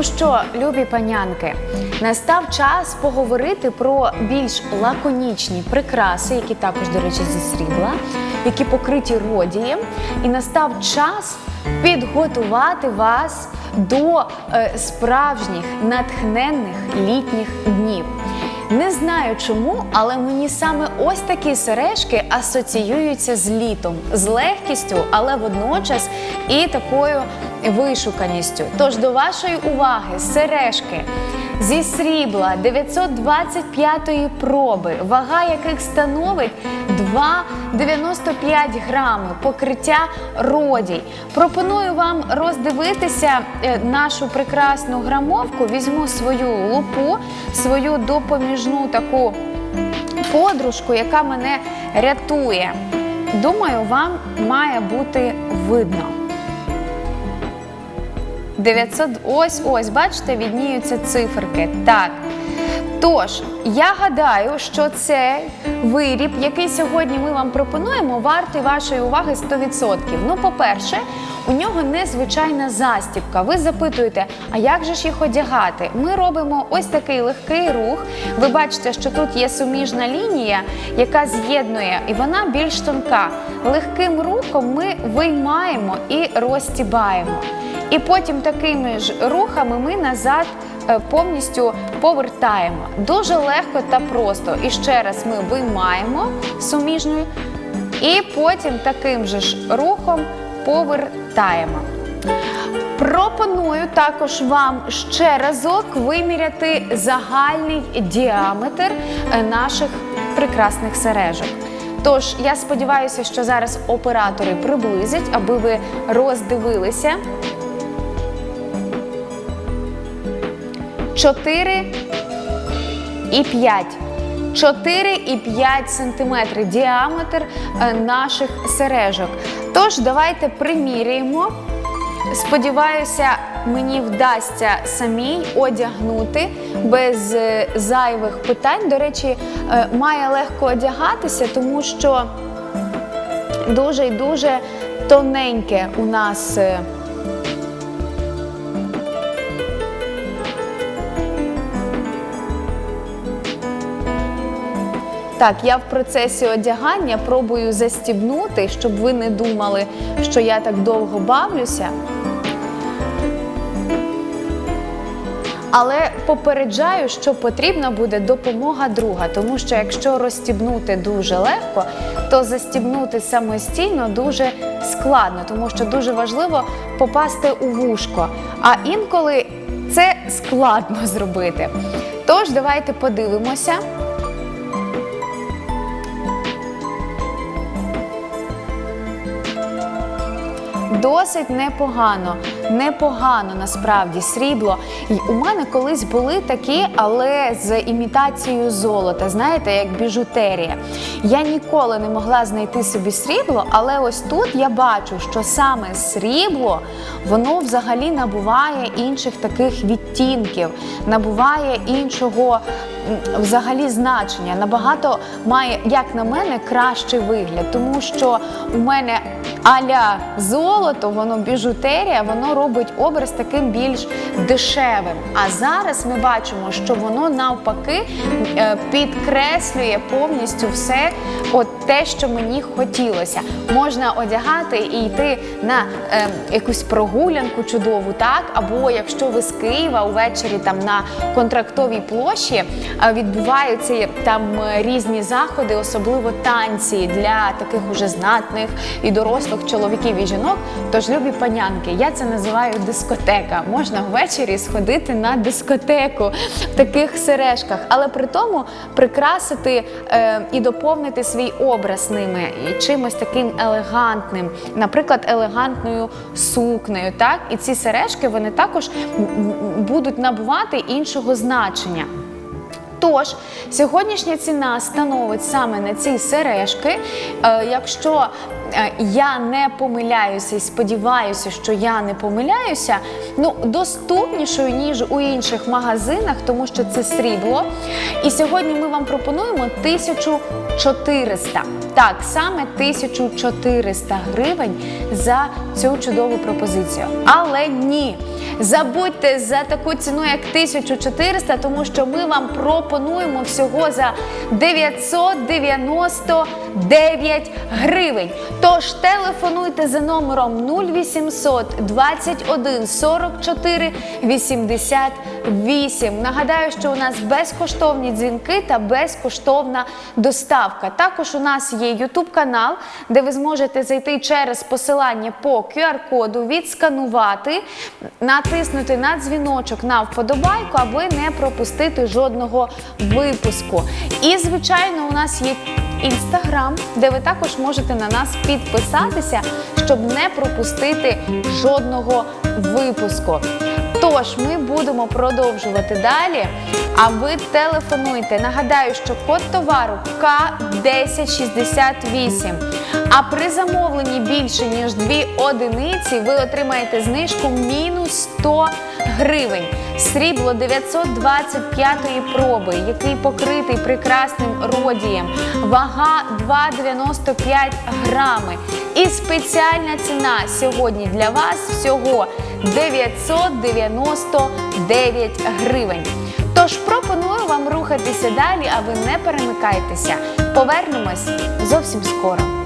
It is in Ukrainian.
Ну що, любі панянки, настав час поговорити про більш лаконічні прикраси, які також, до речі, зі срібла, які покриті родієм. І настав час підготувати вас до е, справжніх натхненних літніх днів. Не знаю чому, але мені саме ось такі сережки асоціюються з літом, з легкістю, але водночас і такою вишуканістю. Тож до вашої уваги сережки зі срібла 925-ї проби, вага яких становить 2,95 грами, покриття родій. Пропоную вам роздивитися е, нашу прекрасну грамовку. Візьму свою лупу, свою допоміжну таку подружку, яка мене рятує. Думаю, вам має бути видно. 900, ось ось, бачите, відніються циферки. Так. Тож, я гадаю, що цей виріб, який сьогодні ми вам пропонуємо, вартий вашої уваги 100%. Ну, по-перше, у нього незвичайна застібка. Ви запитуєте, а як же ж їх одягати? Ми робимо ось такий легкий рух. Ви бачите, що тут є суміжна лінія, яка з'єднує, і вона більш тонка. Легким рухом ми виймаємо і розтібаємо. І потім такими ж рухами ми назад е, повністю повертаємо. Дуже легко та просто. І ще раз ми виймаємо суміжною, і потім таким же ж рухом повертаємо. Пропоную також вам ще разок виміряти загальний діаметр е, наших прекрасних сережок. Тож я сподіваюся, що зараз оператори приблизять, аби ви роздивилися. 4 і 5. 4 і 5 сантиметри діаметр е, наших сережок. Тож, давайте приміряємо. Сподіваюся, мені вдасться самій одягнути без е, зайвих питань. До речі, е, має легко одягатися, тому що дуже і дуже тоненьке у нас. Так, я в процесі одягання пробую застібнути, щоб ви не думали, що я так довго бавлюся. Але попереджаю, що потрібна буде допомога друга, тому що якщо розстібнути дуже легко, то застібнути самостійно дуже складно, тому що дуже важливо попасти у вушко. А інколи це складно зробити. Тож давайте подивимося. Досить непогано, непогано насправді срібло. І у мене колись були такі, але з імітацією золота, знаєте, як біжутерія. Я ніколи не могла знайти собі срібло, але ось тут я бачу, що саме срібло воно взагалі набуває інших таких відтінків, набуває іншого взагалі значення. Набагато має, як на мене, кращий вигляд, тому що у мене аля золото, воно біжутерія, воно робить образ таким більш дешевим. А зараз ми бачимо, що воно навпаки е, підкреслює повністю все, от те, що мені хотілося. Можна одягати і йти на е, якусь прогулянку чудову, так? Або якщо ви з Києва увечері там на контрактовій площі відбуваються там е, різні заходи, особливо танці для таких уже знатних і дорослих чоловіків і жінок. Тож, любі панянки, я це називаю дискотека. Можна ввечері сходити на дискотеку в таких сережках, але при тому прикрасити е, і доповнити свій образ ними і чимось таким елегантним, наприклад, елегантною сукнею. Так, і ці сережки вони також будуть набувати іншого значення. Тож сьогоднішня ціна становить саме на ці сережки. Е, якщо я не помиляюся і сподіваюся, що я не помиляюся, ну доступнішою ніж у інших магазинах, тому що це срібло. І сьогодні ми вам пропонуємо 1400. Так, саме 1400 гривень за цю чудову пропозицію. Але ні, забудьте за таку ціну, як 1400, тому що ми вам пропонуємо всього за 999 гривень. Тож телефонуйте за номером 0800 21 44 88. Нагадаю, що у нас безкоштовні дзвінки та безкоштовна доставка. Також у нас є YouTube канал, де ви зможете зайти через посилання по QR-коду, відсканувати, натиснути на дзвіночок на вподобайку, аби не пропустити жодного випуску. І, звичайно, у нас є інстаграм, де ви також можете на нас підписатися, щоб не пропустити жодного випуску. Тож ми будемо продовжувати далі. А ви телефонуйте. Нагадаю, що код товару К1068. А при замовленні більше ніж 2 одиниці ви отримаєте знижку мінус 100 гривень. Срібло 925-ї проби, який покритий прекрасним родієм. Вага 2,95 грами. І спеціальна ціна сьогодні для вас всього 999 гривень. Тож пропоную вам рухатися далі, а ви не перемикайтеся. Повернемось зовсім скоро.